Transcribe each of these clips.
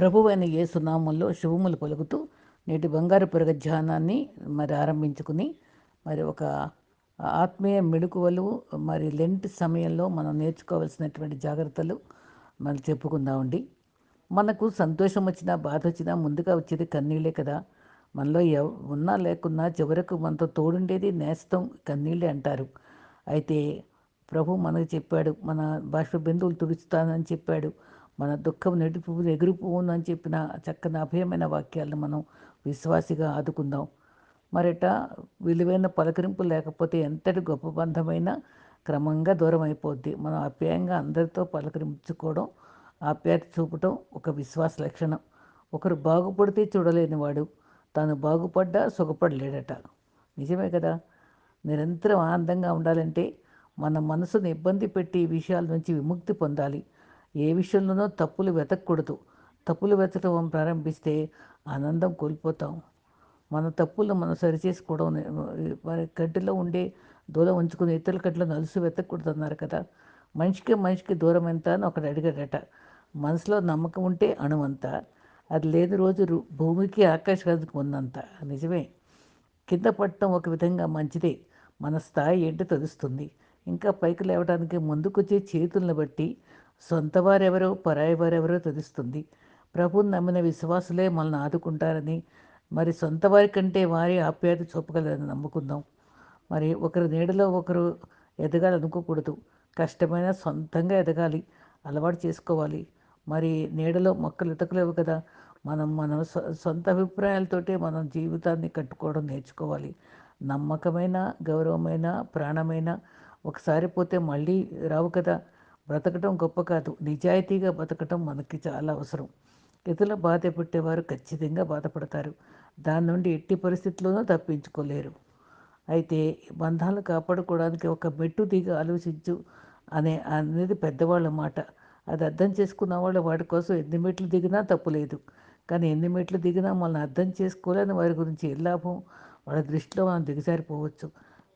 ప్రభువైన యేసునామంలో శుభములు పలుకుతూ నేటి బంగారు పెరగ ధ్యానాన్ని మరి ఆరంభించుకుని మరి ఒక ఆత్మీయ మెడుకువలు మరి లెంట్ సమయంలో మనం నేర్చుకోవాల్సినటువంటి జాగ్రత్తలు మనం చెప్పుకుందామండి. మనకు సంతోషం వచ్చినా బాధ వచ్చినా ముందుగా వచ్చేది కన్నీళ్ళే కదా. మనలో ఎవ ఉన్నా లేకున్నా చివరకు మనతో తోడుండేది నేస్తం కన్నీళ్ళే అంటారు. అయితే ప్రభు మనకు చెప్పాడు మన బాష్ప బిందువులు తుడుచుతానని చెప్పాడు. మన దుఃఖం నెడిపు ఎగిరిపోను అని చెప్పిన చక్కని అభయమైన వాక్యాలను మనం విశ్వాసిగా ఆదుకుందాం. మరట విలువైన పలకరింపు లేకపోతే ఎంతటి గొప్ప బంధమైనా క్రమంగా దూరం అయిపోద్ది మనం ఆప్యాయంగా అందరితో పలకరించుకోవడం ఆప్యాయత చూపటం ఒక విశ్వాస లక్షణం. ఒకరు బాగుపడితే చూడలేనివాడు తాను బాగుపడ్డా సుఖపడలేడట. నిజమే కదా? నిరంతరం ఆనందంగా ఉండాలంటే మన మనసును ఇబ్బంది పెట్టి ఈ విషయాల నుంచి విముక్తి పొందాలి. ఏ విషయంలోనో తప్పులు వెతకూడదు. తప్పులు వెతకడం ప్రారంభిస్తే ఆనందం కోల్పోతాం. మన తప్పులు మనం సరిచేసుకోవడం మరి కంటిలో ఉండే దూరం ఉంచుకుని ఇతరుల కంటిలో నలుసు వెతకూడదు అన్నారు కదా. మనిషికి మనిషికి దూరం ఎంత అని ఒకటి అడిగాడట. మనసులో నమ్మకం ఉంటే అణువంత. అది లేని రోజు రు- భూమికి ఆకాశానికి ఉన్నంత. నిజమే. కింద పడటం ఒక విధంగా మంచిదే. మన స్థాయి ఏంటో తెలుస్తుంది. ఇంకా పైకి లేవడానికి ముందుకొచ్చే చేతులను బట్టి సొంత వారెవరో పరాయి వారెవరో తెలుస్తుంది ప్రభుని నమ్మిన విశ్వాసులే మనల్ని ఆదుకుంటారని మరి సొంత వారి కంటే వారి ఆప్యాయత చూపగలరని నమ్ముకుందాం. మరి ఒకరి నీడలో ఒకరు ఎదగాలనుకోకూడదు కష్టమైన సొంతంగా ఎదగాలి అలవాటు చేసుకోవాలి. మరి నీడలో మొక్కలు ఎతకలేవు కదా. మనం మన సొ- సొంత అభిప్రాయాలతోటే మనం జీవితాన్ని కట్టుకోవడం నేర్చుకోవాలి. నమ్మకమైన గౌరవమైన ప్రాణమైన ఒకసారి పోతే మళ్ళీ రావు కదా. బ్రతకటం గొప్ప కాదు. నిజాయితీగా బతకటం మనకి చాలా అవసరం. ఇతరుల బాధ పెట్టేవారు ఖచ్చితంగా బాధపడతారు. దాని నుండి ఎట్టి పరిస్థితుల్లోనూ తప్పించుకోలేరు. అయితే బంధాలు కాపాడుకోవడానికి ఒక మెట్టు దిగ ఆలోచించు అనే అనేది పెద్దవాళ్ళ మాట. అది అర్థం చేసుకున్న వాళ్ళు వాటి కోసం ఎన్ని మెట్లు దిగినా తప్పులేదు. కానీ ఎన్ని మెట్లు దిగినా మనల్ని అర్థం చేసుకోలేని వారి గురించి ఏ లాభం? వాళ్ళ దృష్టిలో మనం దిగజారిపోవచ్చు.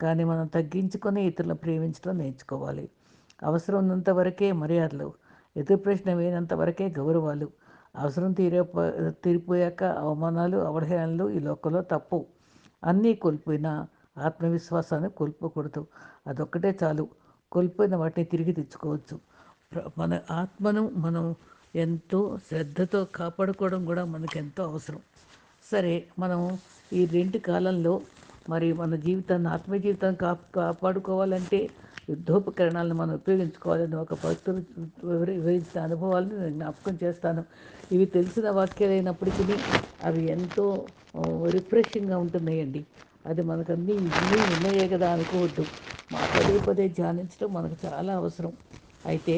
కానీ మనం తగ్గించుకొని ఇతరులను ప్రేమించడం నేర్చుకోవాలి. అవసరం ఉన్నంత వరకే మర్యాదలు ఎదురు ప్రశ్న వేయనంత వరకే గౌరవాలు. అవసరం తీరే తీరిపోయాక అవమానాలు అవహేళనలు ఈ లోకంలో తప్పు. అన్నీ కోల్పోయినా ఆత్మవిశ్వాసాన్ని కోల్పోకూడదు. అదొక్కటే చాలు. కోల్పోయిన వాటిని తిరిగి తెచ్చుకోవచ్చు. ప్ర- మన ఆత్మను మనం ఎంతో శ్రద్ధతో కాపాడుకోవడం కూడా మనకు ఎంతో అవసరం. సరే మనం ఈ రెండు కాలంలో మరి మన జీవితాన్ని ఆత్మ జీవితాన్ని కా కాపాడుకోవాలంటే యుద్ధోపకరణాలను మనం ఉపయోగించుకోవాలని ఒక భక్తులు వివరించిన అనుభవాలను నేను జ్ఞాపకం చేస్తాను. ఇవి తెలిసిన వాక్యాలైనప్పటికీ అవి ఎంతో రిఫ్రెషింగ్గా ఉంటున్నాయండి. అది మనకు అన్నీ ఇన్ని ఉన్నాయే కదా అనుకోవద్దు. మా పదే పదే ధ్యానించడం మనకు చాలా అవసరం. అయితే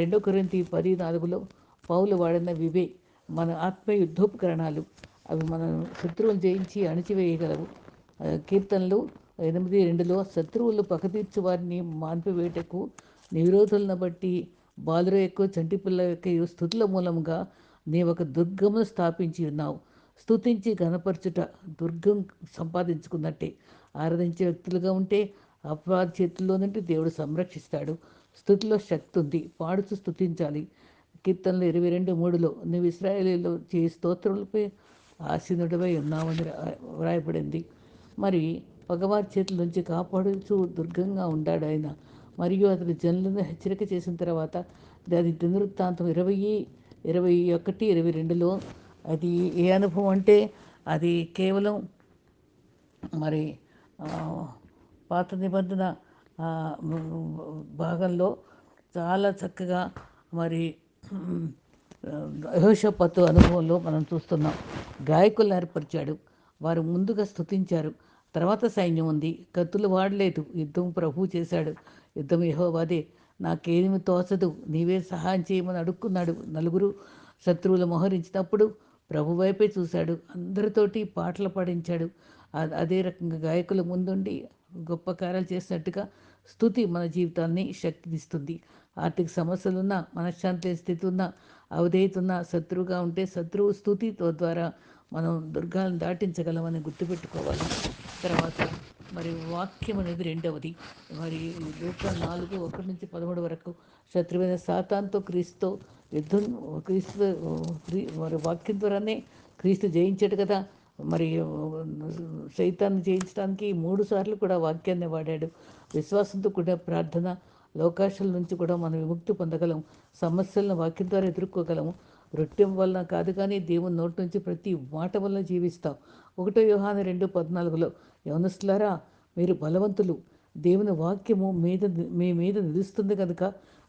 రెండో కొరింతి పది నాలుగులో పౌలు వాడిన వివే మన ఆత్మ యుద్ధోపకరణాలు. అవి మన శత్రువులు జయించి అణిచివేయగలవు. కీర్తనలు ఎనిమిది రెండులో శత్రువులు పకతీర్చు వారిని మాన్పివేటకు నిరోధులను బట్టి బాలుర యొక్క చంటి పిల్ల యొక్క స్థుతుల మూలంగా నీ ఒక దుర్గమును స్థాపించి ఉన్నావు. స్థుతించి గణపరచుట దుర్గం సంపాదించుకున్నట్టే. ఆరాధించే వ్యక్తులుగా ఉంటే అపవాది చేతుల్లో నుండి దేవుడు సంరక్షిస్తాడు. స్థుతిలో శక్తి ఉంది. పాడుతూ స్థుతించాలి. కీర్తనలు ఇరవై రెండు మూడులో నువ్వు ఇస్రాయేలీలో చే స్తోత్రులపై ఆశీనుడిపై ఉన్నావని వ్రాయబడింది. మరి పగవారి చేతుల నుంచి కాపాడుచు దుర్గంగా ఉండాడు ఆయన. మరియు అతని జనులను హెచ్చరిక చేసిన తర్వాత దాని దినవృత్తాంతం ఇరవై ఇరవై ఒకటి ఇరవై రెండులో అది ఏ అనుభవం అంటే అది కేవలం మరి పాత నిబంధన భాగంలో చాలా చక్కగా మరి యహోషపత్తు అనుభవంలో మనం చూస్తున్నాం. గాయకులను ఏర్పరిచాడు. వారు ముందుగా స్తుతించారు. తర్వాత సైన్యం ఉంది. కత్తులు వాడలేదు. యుద్ధం ప్రభు చేశాడు. యుద్ధం యహోవాదే. నాకేమి తోచదు. నీవే సహాయం చేయమని అడుక్కున్నాడు. నలుగురు శత్రువులు మోహరించినప్పుడు ప్రభు వైపే చూశాడు. అందరితోటి పాటలు పాడించాడు. అదే రకంగా గాయకుల ముందుండి గొప్ప కార్యాలు చేసినట్టుగా స్థుతి మన జీవితాన్ని శక్తినిస్తుంది. ఆర్థిక సమస్యలున్నా మనశ్శాంతి లేని స్థితి ఉన్నా అవధేయతున్న శత్రువుగా ఉంటే శత్రువు స్థుతితో ద్వారా మనం దుర్గాలను దాటించగలమని గుర్తుపెట్టుకోవాలి. తర్వాత మరి వాక్యం అనేది రెండవది. మరి లూకా నాలుగు ఒకటి నుంచి పదమూడు వరకు శత్రువైన సాతాన్తో క్రీస్తు యుద్ధం క్రీస్తు మరి వాక్యం ద్వారానే క్రీస్తు జయించాడు కదా. మరి సైతాన్ని జయించడానికి మూడు సార్లు కూడా వాక్యాన్ని వాడాడు. విశ్వాసంతో కూడా ప్రార్థన లోకాశాల నుంచి కూడా మనం విముక్తి పొందగలం. సమస్యలను వాక్యం ద్వారా ఎదుర్కోగలము. రొట్టెం వలన కాదు కానీ దేవుని నోటి నుంచి ప్రతి మాట వల్ల జీవిస్తాం. ఒకటో యోహాను రెండు పద్నాలుగులో యవనస్తులారా మీరు బలవంతులు. దేవుని వాక్యము మీద మీ మీద నిలుస్తుంది కనుక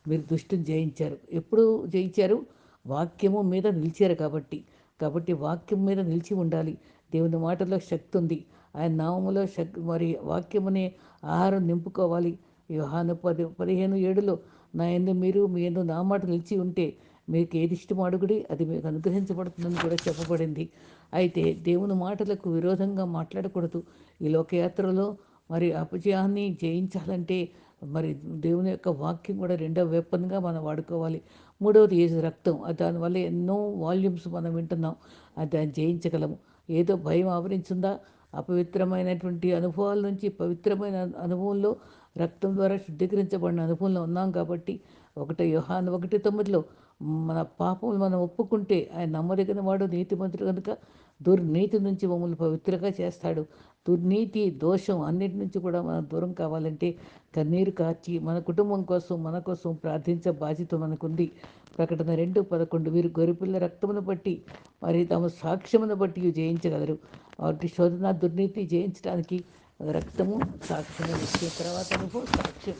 మీరు దుష్టిని జయించారు. ఎప్పుడు జయించారు? వాక్యము మీద నిలిచారు కాబట్టి. కాబట్టి వాక్యం మీద నిలిచి ఉండాలి. దేవుని మాటలో శక్తి ఉంది. ఆయన నామములో శక్తి మరి వాక్యమునే ఆహారం నింపుకోవాలి. యోహాను పది పదిహేను ఏడులో నా ఎందు మీరు మీ ఎందు నా మాట నిలిచి ఉంటే మీకు ఏది ఇష్టమో అడుగుడి అది మీకు అనుగ్రహించబడుతుందని కూడా చెప్పబడింది. అయితే దేవుని మాటలకు విరోధంగా మాట్లాడకూడదు. ఈ లోకయాత్రలో మరి అపజయాన్ని జయించాలంటే మరి దేవుని యొక్క వాక్యం కూడా రెండవ వెపన్గా మనం వాడుకోవాలి. మూడవది ఏసు రక్తం. దానివల్ల ఎన్నో వాల్యూమ్స్ మనం వింటున్నాం. అది దాన్ని జయించగలము. ఏదో భయం ఆవరించిందా? అపవిత్రమైనటువంటి అనుభవాల నుంచి పవిత్రమైన అనుభవంలో రక్తం ద్వారా శుద్ధీకరించబడిన అనుభవంలో ఉన్నాం కాబట్టి ఒకటి యోహాన్ ఒకటి తొమ్మిదిలో మన పాపం మనం ఒప్పుకుంటే ఆయన నమ్మదగిన వాడు నీతిమంతుడు కనుక దుర్నీతి నుంచి మమ్మల్ని పవిత్రగా చేస్తాడు. దుర్నీతి దోషం అన్నిటి నుంచి కూడా మనం దూరం కావాలంటే కన్నీరు కార్చి మన కుటుంబం కోసం మన కోసం ప్రార్థించే బాధ్యత మనకుంది. ప్రకటన రెండు పదకొండు. వీరు గొరిపిల్ల రక్తమును బట్టి మరి తమ సాక్ష్యమును బట్టి జయించగలరు. వాటి శోధన దుర్నీతి జయించడానికి రక్తము సాక్ష్యము ఇచ్చిన తర్వాత అనుభవం సాక్ష్యం.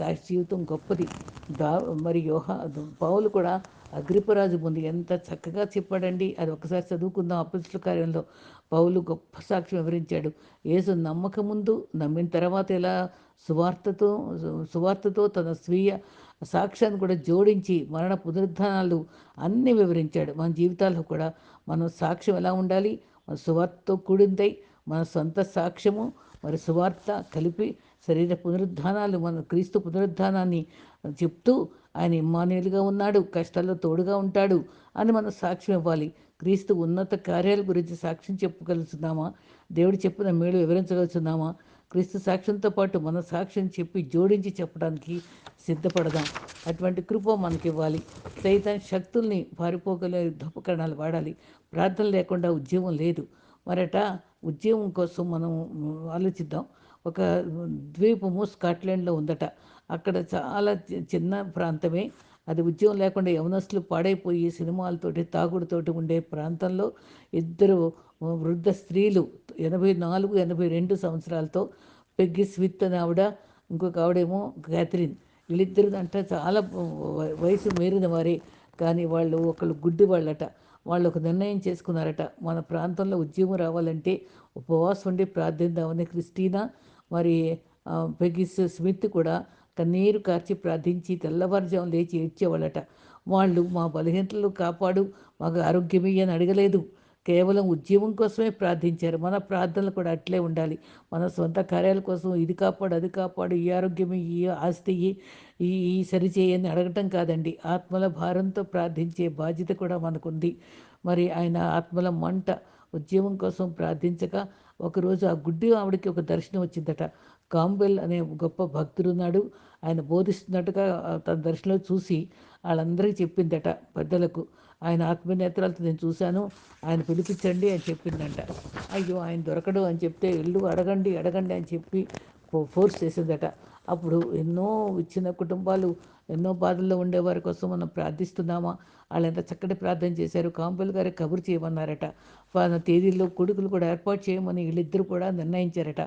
జీవితం గొప్పది. దా మరి యోహ పౌలు కూడా అగ్రిపరాజు ముందు ఎంత చక్కగా చెప్పాడండి. అది ఒకసారి చదువుకుందాం అపస్తుల కార్యంలో. పౌలు గొప్ప సాక్ష్యం వివరించాడు. యేసు నమ్మక ముందు నమ్మిన తర్వాత ఎలా సువార్తతో సువార్తతో తన స్వీయ సాక్ష్యాన్ని కూడా జోడించి మరణ పునరుద్ధానాలు అన్నీ వివరించాడు. మన జీవితాల్లో కూడా మనం సాక్ష్యం ఎలా ఉండాలి? మన సువార్తతో కూడిందై మన సొంత సాక్ష్యము మరి సువార్త కలిపి శరీర పునరుద్ధానాలు మన క్రీస్తు పునరుద్ధానాన్ని చెప్తూ ఆయన ఇమ్మానుయులుగా ఉన్నాడు కష్టాల్లో తోడుగా ఉంటాడు అని మనం సాక్ష్యం ఇవ్వాలి. క్రీస్తు ఉన్నత కార్యాల గురించి సాక్ష్యం చెప్పగలుగుతున్నామా? దేవుడు చెప్పిన మేలు వివరించగలుగుతున్నామా? క్రీస్తు సాక్ష్యంతో పాటు మన సాక్ష్యం చెప్పి జోడించి చెప్పడానికి సిద్ధపడదాం. అటువంటి కృప మనకి ఇవ్వాలి సైతం శక్తుల్ని పారిపోగలే యుద్ధోపకరణాలు వాడాలి. ప్రార్థన లేకుండా ఉద్యమం లేదు. మరట ఉద్యమం కోసం మనం ఆలోచిద్దాం. ఒక ద్వీపము స్కాట్లాండ్లో ఉందట. అక్కడ చాలా చిన్న ప్రాంతమే. అది ఉద్యోగం లేకుండా యవనస్తులు పాడైపోయి సినిమాలతోటి తాగుడుతోటి ఉండే ప్రాంతంలో ఇద్దరు వృద్ధ స్త్రీలు ఎనభై నాలుగు ఎనభై రెండు సంవత్సరాలతో పెగ్గి స్విత్ అని ఆవిడ ఇంకొక ఆవిడేమో క్యాథరిన్. వీళ్ళిద్దరు అంటే చాలా వయసు మేరిన వారే. కానీ వాళ్ళు ఒకళ్ళు గుడ్డి వాళ్ళట. వాళ్ళు ఒక నిర్ణయం చేసుకున్నారట. మన ప్రాంతంలో ఉద్యమం రావాలంటే ఉపవాసం ఉండి ప్రార్థిద్దామని క్రిస్టీనా మరి పెగిస్ స్మిత్ కూడా కన్నీరు కార్చి ప్రార్థించి తెల్లవారుజాము లేచి ఏడ్చేవాళ్ళట. వాళ్ళు మా బలహీనతలు కాపాడు మాకు ఆరోగ్యమే అని అడగలేదు. కేవలం ఉద్యమం కోసమే ప్రార్థించారు. మన ప్రార్థనలు కూడా అట్లే ఉండాలి. మన సొంత కార్యాల కోసం ఇది కాపాడు అది కాపాడు ఈ ఆరోగ్యం ఈ ఆస్తి ఈ ఈ సరిచేయని అడగటం కాదండి. ఆత్మల భారంతో ప్రార్థించే బాధ్యత కూడా మనకుంది. మరి ఆయన ఆత్మల మంట ఉద్యమం కోసం ప్రార్థించక ఒకరోజు ఆ గుడ్డి ఆవిడకి ఒక దర్శనం వచ్చిందట. కాంబెల్ అనే గొప్ప భక్తుడున్నాడు. ఆయన బోధిస్తున్నట్టుగా తన దర్శనం చూసి వాళ్ళందరికీ చెప్పిందట పెద్దలకు. ఆయన ఆత్మనేత్రాలతో నేను చూశాను. ఆయన పిలిపించండి అని చెప్పిందంట. అయ్యో ఆయన దొరకడు అని చెప్తే ఇల్లు అడగండి అడగండి అని చెప్పి ఫోర్స్ చేసిందట. అప్పుడు ఎన్నో ఇచ్చిన కుటుంబాలు ఎన్నో బాధల్లో ఉండేవారి కోసం మనం ప్రార్థిస్తున్నామా? వాళ్ళు ఎంత చక్కటి ప్రార్థన చేశారు? కాంపల్ గారు కబురు చేయమన్నారట. వాళ్ళ తేదీల్లో కొడుకులు కూడా ఏర్పాటు చేయమని వీళ్ళిద్దరు కూడా నిర్ణయించారట.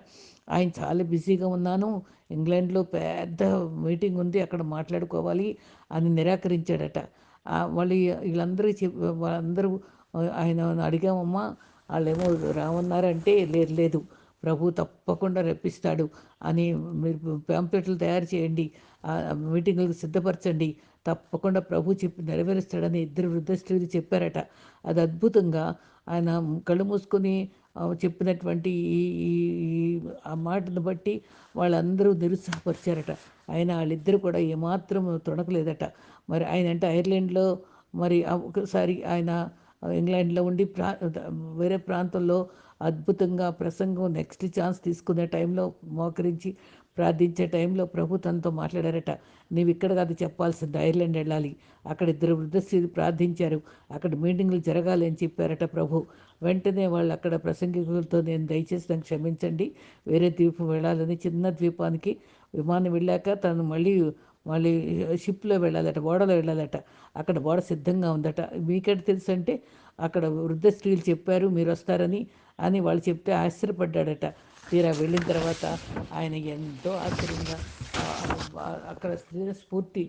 ఆయన చాలా బిజీగా ఉన్నాను. ఇంగ్లాండ్లో పెద్ద మీటింగ్ ఉంది. అక్కడ మాట్లాడుకోవాలి అని నిరాకరించాడట. వాళ్ళు వీళ్ళందరూ వాళ్ళందరూ ఆయన అడిగామమ్మా. వాళ్ళేమో రామన్నారంటే లేదు లేదు. ప్రభు తప్పకుండా రప్పిస్తాడు అని మీరు ప్యాంప్లెట్లు తయారు చేయండి మీటింగులకు సిద్ధపరచండి. తప్పకుండా ప్రభు చెప్పి నెరవేరుస్తాడని ఇద్దరు వృద్ధ స్త్రీలు చెప్పారట. అది అద్భుతంగా ఆయన కళ్ళు మూసుకొని చెప్పినటువంటి ఈ ఆ మాటను బట్టి వాళ్ళందరూ నిరుత్సాహపరిచారట. ఆయన వాళ్ళిద్దరు కూడా ఏమాత్రం తొణకలేదట. మరి ఆయన అంటే ఐర్లాండ్లో మరి ఒకసారి ఆయన ఇంగ్లాండ్లో ఉండి ప్రా వేరే ప్రాంతంలో అద్భుతంగా ప్రసంగం నెక్స్ట్ ఛాన్స్ తీసుకునే టైంలో మోకరించి ప్రార్థించే టైంలో ప్రభు తనతో మాట్లాడారట. నీవు ఇక్కడ కాదు చెప్పాల్సింది ఐర్లాండ్ వెళ్ళాలి. అక్కడ ఇద్దరు వృద్ధశ్రీలు ప్రార్థించారు. అక్కడ మీటింగ్లు జరగాలి అని చెప్పారట ప్రభు. వెంటనే వాళ్ళు అక్కడ ప్రసంగికులతో నేను దయచేసి నాకు క్షమించండి. వేరే ద్వీపం వెళ్ళాలని చిన్న ద్వీపానికి విమానం వెళ్ళాక తను మళ్ళీ మళ్ళీ షిప్లో వెళ్ళాలట ఓడలో వెళ్ళాలట అక్కడ ఓడ సిద్ధంగా ఉందట. మీకెట్ తెలుసు అంటే అక్కడ వృద్ధ స్త్రీలు చెప్పారు మీరు వస్తారని అని వాళ్ళు చెప్తే ఆశ్చర్యపడ్డాడట. తీరా వెళ్ళిన తర్వాత ఆయన ఎంతో ఆశ్చర్యంగా అక్కడ స్త్రీల స్ఫూర్తి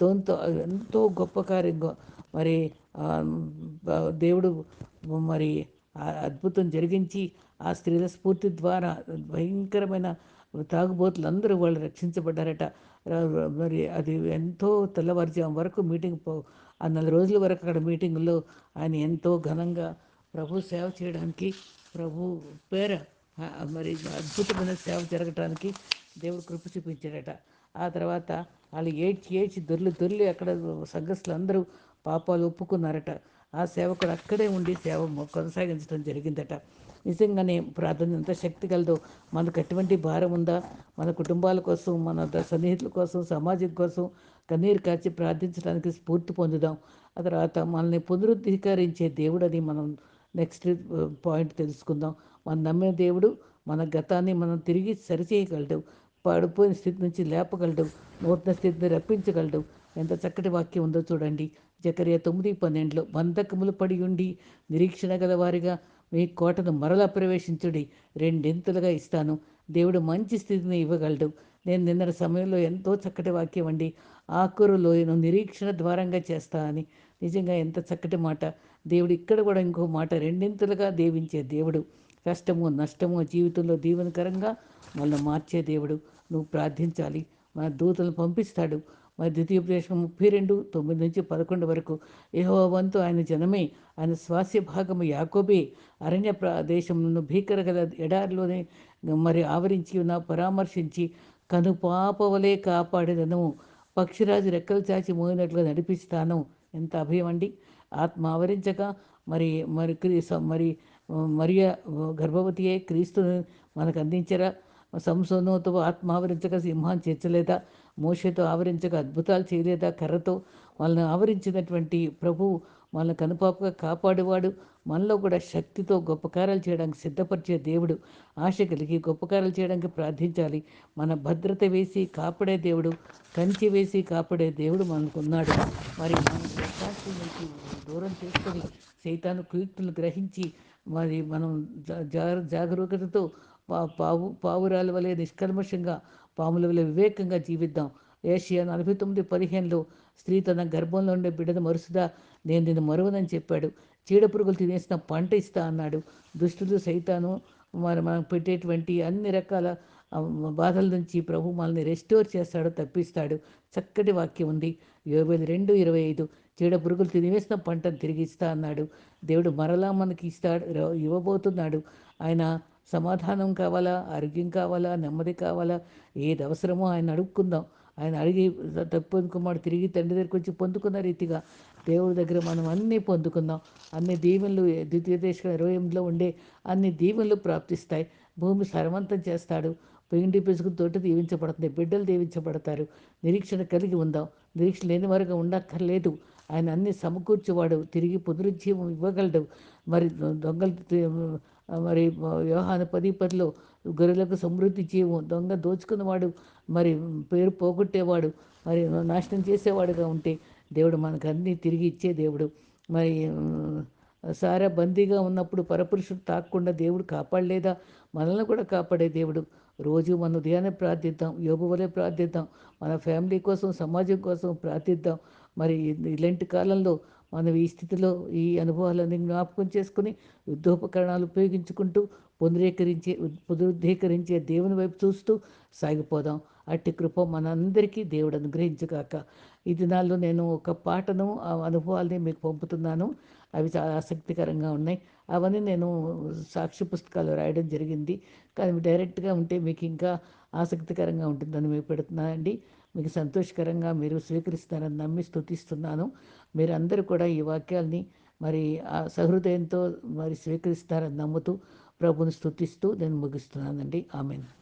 దాంతో ఎంతో గొప్ప కార్యంగా మరి దేవుడు మరి అద్భుతం జరిగించి ఆ స్త్రీల స్ఫూర్తి ద్వారా భయంకరమైన తాగుబోతులు అందరూ వాళ్ళు రక్షించబడ్డారట. మరి అది ఎంతో తెల్లవారుజాము వరకు మీటింగ్ పో ఆ నెల రోజుల వరకు అక్కడ మీటింగ్లో ఆయన ఎంతో ఘనంగా ప్రభు సేవ చేయడానికి ప్రభు పేర మరి అద్భుతమైన సేవ జరగటానికి దేవుడు కృప చూపించాడట. ఆ తర్వాత వాళ్ళు ఏడ్చి ఏడ్చి దొర్లు దొర్లి అక్కడ సంఘస్థులు అందరూ పాపాలు ఒప్పుకున్నారట. ఆ సేవకుడు అక్కడే ఉండి సేవ కొనసాగించడం జరిగిందట. నిజంగానే ప్రార్థన ఎంత శక్తి కలదో మనకు ఎటువంటి భారం ఉందా? మన కుటుంబాల కోసం మన సన్నిహితుల కోసం సమాజం కోసం కన్నీరు కాచి ప్రార్థించడానికి స్ఫూర్తి పొందుదాం. ఆ తర్వాత మనల్ని పునరుద్ధీకరించే దేవుడని మనం నెక్స్ట్ పాయింట్ తెలుసుకుందాం. మనం నమ్మిన దేవుడు మన గతాన్ని మనం తిరిగి సరిచేయగలడు. పడిపోయిన స్థితి నుంచి లేపగలడు. నూతన స్థితిని రప్పించగలడు. ఎంత చక్కటి వాక్యం ఉందో చూడండి. జకరియా తొమ్మిది పన్నెండులో బంధకములు పడి ఉండి నిరీక్షణ గలవారిగా మీ కోటను మరలా ప్రవేశించుడి. రెండింతలుగా ఇస్తాను. దేవుడు మంచి స్థితిని ఇవ్వగలడు. నేను నిన్న సమయంలో ఎంతో చక్కటి వాక్యం అండి. ఆకురు లోయను నిరీక్షణ ద్వారంగా చేస్తా అని. నిజంగా ఎంత చక్కటి మాట. దేవుడు ఇక్కడ కూడా ఇంకో మాట. రెండింతలుగా దీవించే దేవుడు. కష్టము నష్టము జీవితంలో దీవెనకరంగా వాళ్ళని మార్చే దేవుడు. నువ్వు ప్రార్థించాలి. మన దూతలను పంపిస్తాడు. మరి ద్వితీయ ప్రదేశం ముప్పై రెండు తొమ్మిది నుంచి పదకొండు వరకు ఏహో వంతు ఆయన జనమే ఆయన స్వాస్య భాగము యాకోబే అరణ్య ప్రదేశములను భీకర గల ఎడారిలోనే మరి ఆవరించి ఉన్న పరామర్శించి కనుపాపవలే కాపాడేదను పక్షిరాజు రెక్కలు చాచి మోయినట్లుగా నడిపిస్తాను. ఎంత అభయం అండి. ఆత్మ ఆవరించక మరి మరి మరి మరియ గర్భవతియే క్రీస్తుని మనకు అందించరా. సంసోనోతో ఆత్మ ఆవరించక సింహాన్ని చేర్చలేదా. మోషతో ఆవరించగా అద్భుతాలు చేయలేదా? కర్రతో వాళ్ళని ఆవరించినటువంటి ప్రభు వాళ్ళని కనుపాపగా కాపాడేవాడు. మనలో కూడా శక్తితో గొప్ప కార్యాలు చేయడానికి సిద్ధపరిచే దేవుడు. ఆశ కలిగి గొప్ప కార్యాలు చేయడానికి ప్రార్థించాలి. మన భద్రత వేసి కాపాడే దేవుడు కంచి వేసి కాపాడే దేవుడు మనకున్నాడు. మరి మనం దూరం చేసుకొని సైతాను కుయుక్తులు గ్రహించి మరి మనం జాగ్రత్తతో పావు పావురాల వలె నిష్కల్మషంగా పాముల వల్ల వివేకంగా జీవిద్దాం. ఏషియా నలభై తొమ్మిది పదిహేనులో స్త్రీ తన గర్భంలో ఉండే బిడ్డను మరుసుదా? నేను నిన్ను మరువనని చెప్పాడు. చీడ పురుగులు తినేసిన పంట ఇస్తా అన్నాడు. దుష్టులు సైతాను మరి మనం పెట్టేటువంటి అన్ని రకాల బాధల నుంచి ప్రభు మనల్ని రెస్టోర్ చేస్తాడు తప్పిస్తాడు. చక్కటి వాక్యం ఉంది. ఇరవై రెండు ఇరవై ఐదు. చీడ పురుగులు తినివేసిన పంటను తిరిగి ఇస్తా అన్నాడు. దేవుడు మరలా మనకి ఇస్తాడు ఇవ్వబోతున్నాడు. ఆయన సమాధానం కావాలా? ఆరోగ్యం కావాలా? నెమ్మది కావాలా? ఏది అవసరమో ఆయన అడుక్కుందాం. ఆయన అడిగి పొందుకున్నాడు తిరిగి తండ్రి దగ్గరికి వచ్చి పొందుకున్న రీతిగా దేవుడి దగ్గర మనం అన్నీ పొందుకుందాం. అన్ని దీవెనలు ద్వితీయ దేశ ఇరవై ఎనిమిదిలో ఉండే అన్ని దీవెనలు ప్రాప్తిస్తాయి. భూమి సర్వంతం చేస్తాడు. పెయింటి తోటి దీవించబడుతుంది. బిడ్డలు దీవించబడతారు. నిరీక్షణ కలిగి ఉందాం. నిరీక్షణ లేని వారుగా ఉండక్కర్లేదు. ఆయన అన్ని సమకూర్చేవాడు. తిరిగి పునరుజ్జీవం ఇవ్వగలడు. మరి దొంగలు మరి వ్యవహార పది పదిలో గొర్రెలకు సమృద్ధి జీవం దొంగ దోచుకున్నవాడు మరి పేరు పోగొట్టేవాడు మరి నాశనం చేసేవాడుగా ఉంటే దేవుడు మనకు అన్నీ తిరిగి ఇచ్చే దేవుడు. మరి సారా బందీగా ఉన్నప్పుడు పరపురుషుడు తాకుండా దేవుడు కాపాడలేదా? మనల్ని కూడా కాపాడే దేవుడు. రోజు మన ఉదయాన్నే ప్రార్థిద్దాం యోగు వలె ప్రార్థిద్దాం మన ఫ్యామిలీ కోసం సమాజం కోసం ప్రార్థిద్దాం. మరి ఇలాంటి కాలంలో మనం ఈ స్థితిలో ఈ అనుభవాలన్నీ జ్ఞాపకం చేసుకుని యుద్ధోపకరణాలు ఉపయోగించుకుంటూ పునరీకరించే పునరుద్ధీకరించే దేవుని వైపు చూస్తూ సాగిపోదాం. అట్టి కృప మనందరికీ దేవుడు అనుగ్రహించగాక. ఈ దినాల్లో నేను ఒక పాటను ఆ అనుభవాల్ని మీకు పంపుతున్నాను. అవి చాలా ఆసక్తికరంగా ఉన్నాయి. అవన్నీ నేను సాక్షి పుస్తకాలు రాయడం జరిగింది. కానీ డైరెక్ట్గా ఉంటే మీకు ఇంకా ఆసక్తికరంగా ఉంటుందని మీకు పెడుతున్నానండి. మీకు సంతోషకరంగా మీరు స్వీకరిస్తారని నమ్మి స్థుతిస్తున్నాను మీరందరూ కూడా ఈ వాక్యాల్ని మరి ఆ సహృదయంతో మరి స్వీకరిస్తారని నమ్ముతూ ప్రభుని స్థుతిస్తూ నేను ముగిస్తున్నానండి. ఆమెను.